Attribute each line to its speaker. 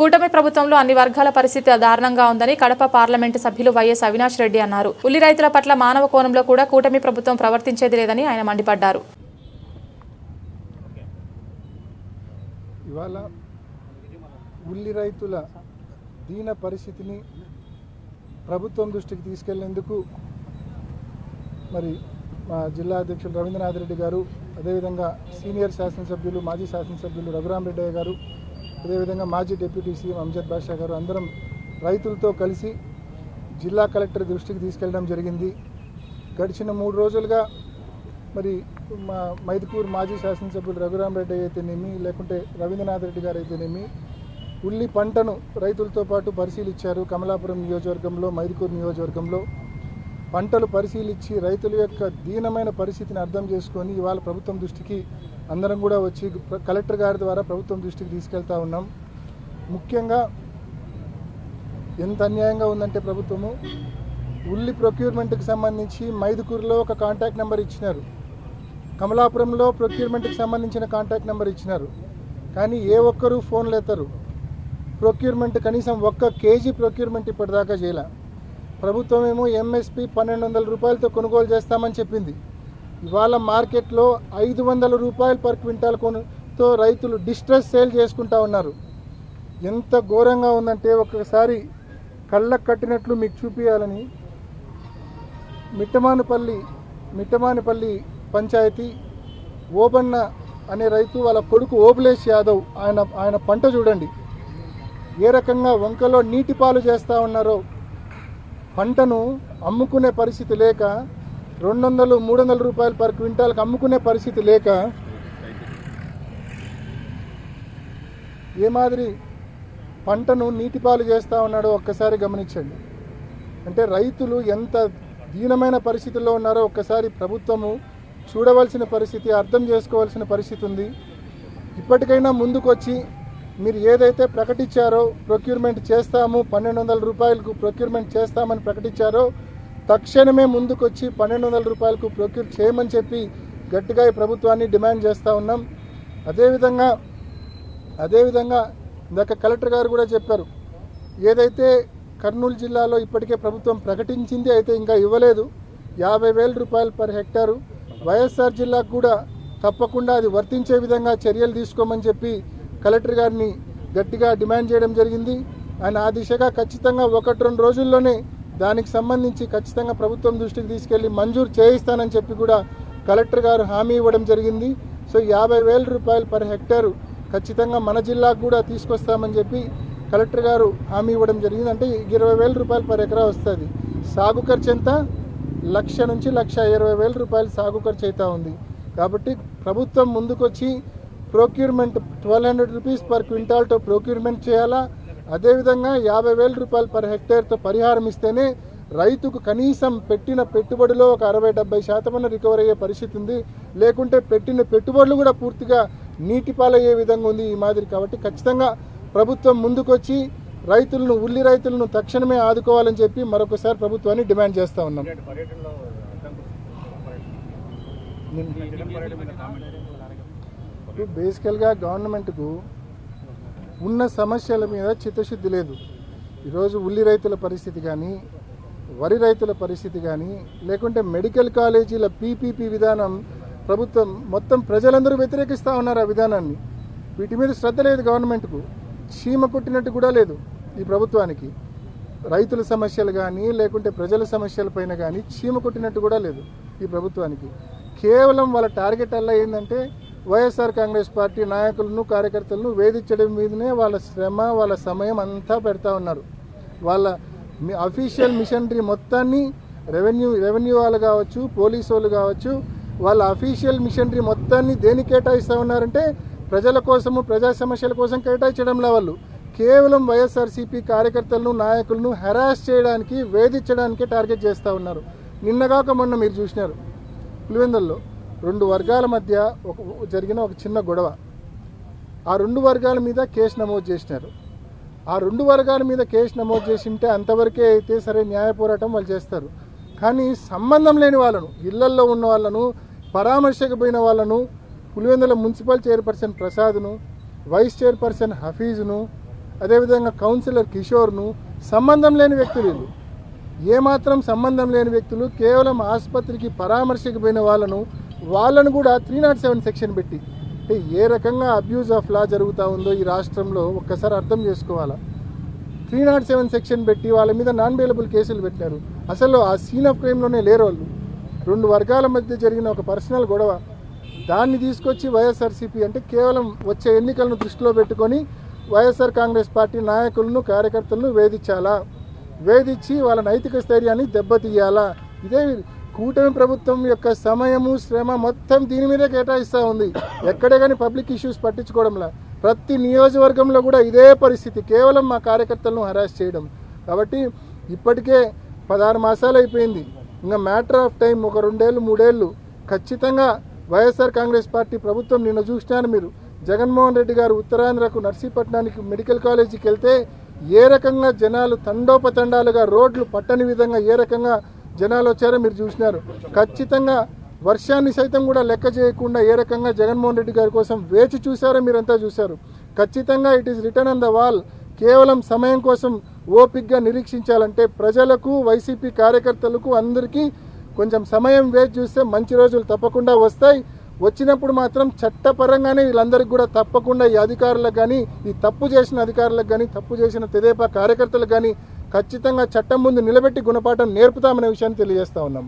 Speaker 1: కూటమి ప్రభుత్వంలో అన్ని వర్గాల పరిస్థితి దారుణంగా ఉందని కడప పార్లమెంటు సభ్యులు వైఎస్ అవినాష్ రెడ్డి అన్నారు. ఉల్లి రైతుల పట్ల మానవ కోణంలో కూడా కూటమి ప్రభుత్వం ప్రవర్తించేది లేదని ఆయన మండిపడ్డారు.
Speaker 2: ఇవాళ ఉల్లి రైతుల దీన పరిస్థితిని ప్రభుత్వం దృష్టికి తీసుకెళ్ళేందుకు మరి మా జిల్లా అధ్యక్షులు రవీంద్రనాథ్ రెడ్డి గారు అదేవిధంగా సీనియర్ శాసనసభ్యులు మాజీ శాసనసభ్యులు రఘురామ్ గారు అదేవిధంగా మాజీ డిప్యూటీ సీఎం అంజద్ బాషా గారు అందరం రైతులతో కలిసి జిల్లా కలెక్టర్ దృష్టికి తీసుకెళ్ళడం జరిగింది. గడిచిన మూడు రోజులుగా మరి మా మైదుకూరు మాజీ శాసనసభ్యులు రఘురామ్ రెడ్డి అయితేనేమి లేకుంటే రవీంద్రనాథ్ రెడ్డి గారు అయితేనేమి ఉల్లి పంటను రైతులతో పాటు పరిశీలించారు కమలాపురం నియోజకవర్గంలో మైదుకూరు నియోజకవర్గంలో. పంటలు పరిశీలించి రైతుల యొక్క దీనమైన పరిస్థితిని అర్థం చేసుకొని ఇవాళ ప్రభుత్వం దృష్టికి అందరం కూడా వచ్చి కలెక్టర్ గారి ద్వారా ప్రభుత్వం దృష్టికి తీసుకెళ్తా ఉన్నాం. ముఖ్యంగా ఎంత అన్యాయంగా ఉందంటే ప్రభుత్వము ఉల్లి ప్రొక్యూర్మెంట్కి సంబంధించి మైదుకూరులో ఒక కాంటాక్ట్ నెంబర్ ఇచ్చినారు. కమలాపురంలో ప్రొక్యూర్మెంట్కి సంబంధించిన కాంటాక్ట్ నెంబర్ ఇచ్చినారు. కానీ ఏ ఒక్కరూ ఫోన్లు ఎత్తరు ప్రొక్యూర్మెంట్ కనీసం ఒక్క కేజీ ప్రొక్యూర్మెంట్ ఇప్పటిదాకా చేయలే. ప్రభుత్వం ఏమో ఎంఎస్పి పన్నెండు వందల రూపాయలతో కొనుగోలు చేస్తామని చెప్పింది. ఇవాళ మార్కెట్లో ఐదు వందల రూపాయలు పర్ క్వింటాల్ కొనుతో రైతులు డిస్ట్రెస్ సేల్ చేసుకుంటా ఉన్నారు. ఎంత ఘోరంగా ఉందంటే ఒక్కసారి కళ్ళకు కట్టినట్లు మీకు చూపించాలని మిట్టమానుపల్లి మిట్టమానిపల్లి పంచాయతీ ఓబన్న అనే రైతు వాళ్ళ కొడుకు ఓబులేష్ యాదవ్ ఆయన ఆయన పంట చూడండి. ఏ రకంగా వంకలో నీటి పాలు చేస్తూ ఉన్నారో పంటను అమ్ముకునే పరిస్థితి లేక రెండు వందలు మూడు వందల రూపాయలు పర్ క్వింటాల్కి అమ్ముకునే పరిస్థితి లేక ఏ మాదిరి పంటను నీటిపాలు చేస్తూ ఉన్నాడో ఒక్కసారి గమనించండి. అంటే రైతులు ఎంత దీనమైన పరిస్థితుల్లో ఉన్నారో ఒక్కసారి ప్రభుత్వము చూడవలసిన పరిస్థితి అర్థం చేసుకోవాల్సిన పరిస్థితి ఉంది. ఇప్పటికైనా ముందుకొచ్చి మీరు ఏదైతే ప్రకటించారో ప్రొక్యూర్మెంట్ చేస్తాము పన్నెండు వందల రూపాయలకు ప్రొక్యూర్మెంట్ చేస్తామని ప్రకటించారో తక్షణమే ముందుకొచ్చి పన్నెండు వందల రూపాయలకు ప్రొక్యూర్ చేయమని చెప్పి గట్టిగా ఈ ప్రభుత్వాన్ని డిమాండ్ చేస్తూ ఉన్నాం. అదేవిధంగా అదేవిధంగా ఇందాక కలెక్టర్ గారు కూడా చెప్పారు ఏదైతే కర్నూలు జిల్లాలో ఇప్పటికే ప్రభుత్వం ప్రకటించింది అయితే ఇంకా ఇవ్వలేదు. యాభై వేల రూపాయలు పర్ హెక్టారు. వైఎస్ఆర్ జిల్లాకు కూడా తప్పకుండా అది వర్తించే విధంగా చర్యలు తీసుకోమని చెప్పి కలెక్టర్ గారిని గట్టిగా డిమాండ్ చేయడం జరిగింది. ఆయన ఆ దిశగా ఖచ్చితంగా ఒకటి రెండు రోజుల్లోనే దానికి సంబంధించి ఖచ్చితంగా ప్రభుత్వం దృష్టికి తీసుకెళ్ళి మంజూరు చేయిస్తానని చెప్పి కూడా కలెక్టర్ గారు హామీ ఇవ్వడం జరిగింది. సో యాభై వేల రూపాయలు పర్ హెక్టారు ఖచ్చితంగా మన జిల్లాకు కూడా తీసుకొస్తామని చెప్పి కలెక్టర్ గారు హామీ ఇవ్వడం జరిగింది. అంటే ఇరవై వేల రూపాయలు పర్ ఎకరా వస్తుంది. సాగు ఖర్చు ఎంత? లక్ష నుంచి లక్ష ఇరవై వేల రూపాయలు సాగు ఖర్చు అవుతా ఉంది. కాబట్టి ప్రభుత్వం ముందుకొచ్చి procurement twelve hundred rupees per క్వింటాల్తో procurement చేయాలా? అదేవిధంగా యాభై వేల రూపాయలు పర్ హెక్టేర్తో పరిహారం ఇస్తేనే రైతుకు కనీసం పెట్టిన పెట్టుబడిలో ఒక అరవై డెబ్బై శాతమన్న రికవర్ అయ్యే పరిస్థితి ఉంది. లేకుంటే పెట్టిన పెట్టుబడులు కూడా పూర్తిగా నీటి పాలయ్యే విధంగా ఉంది ఈ మాదిరి. కాబట్టి ఖచ్చితంగా ప్రభుత్వం ముందుకొచ్చి రైతులను ఉల్లి రైతులను తక్షణమే ఆదుకోవాలని చెప్పి మరొకసారి ప్రభుత్వాన్ని డిమాండ్ చేస్తా ఉన్నాం. బేసికల్గా గవర్నమెంట్కు ఉన్న సమస్యల మీద చిత్తశుద్ధి లేదు. ఈరోజు ఉల్లి రైతుల పరిస్థితి కానీ వరి రైతుల పరిస్థితి కానీ లేకుంటే మెడికల్ కాలేజీల పీపీపీ విధానం ప్రభుత్వం మొత్తం ప్రజలందరూ వ్యతిరేకిస్తూ ఉన్నారు ఆ విధానాన్ని. వీటి మీద శ్రద్ధ లేదు గవర్నమెంట్కు. చీమ కొట్టినట్టు కూడా లేదు ఈ ప్రభుత్వానికి. రైతుల సమస్యలు కానీ లేకుంటే ప్రజల సమస్యలపైన కానీ చీమ కొట్టినట్టు కూడా లేదు ఈ ప్రభుత్వానికి. కేవలం వాళ్ళ టార్గెట్ అలా ఏంటంటే వైఎస్ఆర్ కాంగ్రెస్ పార్టీ నాయకులను కార్యకర్తలను వేధించడం మీదనే వాళ్ళ శ్రమ వాళ్ళ సమయం అంతా పెడతా ఉన్నారు. వాళ్ళ అఫీషియల్ మిషనరీ మొత్తాన్ని రెవెన్యూ రెవెన్యూ వాళ్ళు కావచ్చు పోలీసు వాళ్ళు కావచ్చు వాళ్ళ అఫీషియల్ మిషనరీ మొత్తాన్ని దేని కేటాయిస్తూ ఉన్నారంటే ప్రజల కోసము ప్రజా సమస్యల కోసం కేటాయించడంలో వాళ్ళు. కేవలం వైఎస్ఆర్సీపీ కార్యకర్తలను నాయకులను హెరాస్ చేయడానికి వేధించడానికే టార్గెట్ చేస్తూ ఉన్నారు. నిన్నగాక మొన్న మీరు చూసినారు పులివెందుల్లో. రెండు వర్గాల మధ్య ఒక జరిగిన ఒక చిన్న గొడవ. ఆ రెండు వర్గాల మీద కేసు నమోదు చేసినారు. ఆ రెండు వర్గాల మీద కేసు నమోదు చేసి ఉంటే అంతవరకే అయితే సరే న్యాయ పోరాటం వాళ్ళు చేస్తారు. కానీ సంబంధం లేని వాళ్ళను ఇళ్ళల్లో ఉన్న వాళ్ళను పరామర్శకపోయిన వాళ్ళను పులివెందుల మున్సిపల్ చైర్పర్సన్ ప్రసాద్ను వైస్ చైర్పర్సన్ హఫీజ్ను అదేవిధంగా కౌన్సిలర్ కిషోర్ను సంబంధం లేని వ్యక్తులు వీళ్ళు. ఏమాత్రం సంబంధం లేని వ్యక్తులు కేవలం ఆసుపత్రికి పరామర్శకు పోయిన వాళ్ళను వాళ్ళను కూడా త్రీ నాట్ సెవెన్ సెక్షన్ పెట్టి. అంటే ఏ రకంగా అబ్యూజ్ ఆఫ్ లా జరుగుతూ ఉందో ఈ రాష్ట్రంలో ఒక్కసారి అర్థం చేసుకోవాలా? త్రీ నాట్ సెవెన్ సెక్షన్ పెట్టి వాళ్ళ మీద నాన్ బెయిలబుల్ కేసులు పెట్టారు. అసలు ఆ సీన్ ఆఫ్ క్రైమ్లోనే లేరు వాళ్ళు రెండు వర్గాల మధ్య జరిగిన ఒక పర్సనల్ గొడవ. దాన్ని తీసుకొచ్చి వైఎస్ఆర్సీపీ అంటే కేవలం వచ్చే ఎన్నికలను దృష్టిలో పెట్టుకొని వైఎస్ఆర్ కాంగ్రెస్ పార్టీ నాయకులను కార్యకర్తలను వేధించాలా? వేధించి వాళ్ళ నైతిక స్థైర్యాన్ని దెబ్బతీయాలా? ఇదే కూటమి ప్రభుత్వం యొక్క సమయము శ్రమ మొత్తం దీని మీదే కేటాయిస్తూ ఉంది. ఎక్కడే కానీ పబ్లిక్ ఇష్యూస్ పట్టించుకోవడంలా. ప్రతి నియోజకవర్గంలో కూడా ఇదే పరిస్థితి. కేవలం మా కార్యకర్తలను హరాస్ చేయడం. కాబట్టి ఇప్పటికే పదహారు మాసాలు అయిపోయింది. ఇంకా మ్యాటర్ ఆఫ్ టైం ఒక రెండేళ్ళు మూడేళ్ళు. ఖచ్చితంగా వైఎస్ఆర్ కాంగ్రెస్ పార్టీ ప్రభుత్వం నిన్న చూసినారు మీరు. జగన్మోహన్ రెడ్డి గారు ఉత్తరాంధ్రకు నర్సీపట్నానికి మెడికల్ కాలేజీకి వెళ్తే ఏ రకంగా జనాలు తండోపతండాలుగా రోడ్లు పట్టని విధంగా ఏ రకంగా జనాలు వచ్చారో మీరు చూసినారు. ఖచ్చితంగా వర్షాన్ని సైతం కూడా లెక్క చేయకుండా ఏ రకంగా జగన్మోహన్ రెడ్డి గారి కోసం వేచి చూశారో మీరంతా చూశారు. ఖచ్చితంగా it is return on the wall కేవలం సమయం కోసం ఓపిక్గా నిరీక్షించాలంటే ప్రజలకు వైసీపీ కార్యకర్తలకు అందరికీ కొంచెం సమయం వేచి చూస్తే మంచి రోజులు తప్పకుండా వస్తాయి. వచ్చినప్పుడు మాత్రం చట్టపరంగానే వీళ్ళందరికీ కూడా తప్పకుండా ఈ అధికారులకు కానీ ఈ తప్పు చేసిన అధికారులకు కానీ తప్పు చేసిన తెదేపా కార్యకర్తలకు కానీ ఖచ్చితంగా చట్టం ముందు నిలబెట్టి గుణపాఠం నేర్పుతామనే విషయాన్ని తెలియజేస్తా ఉన్నాం.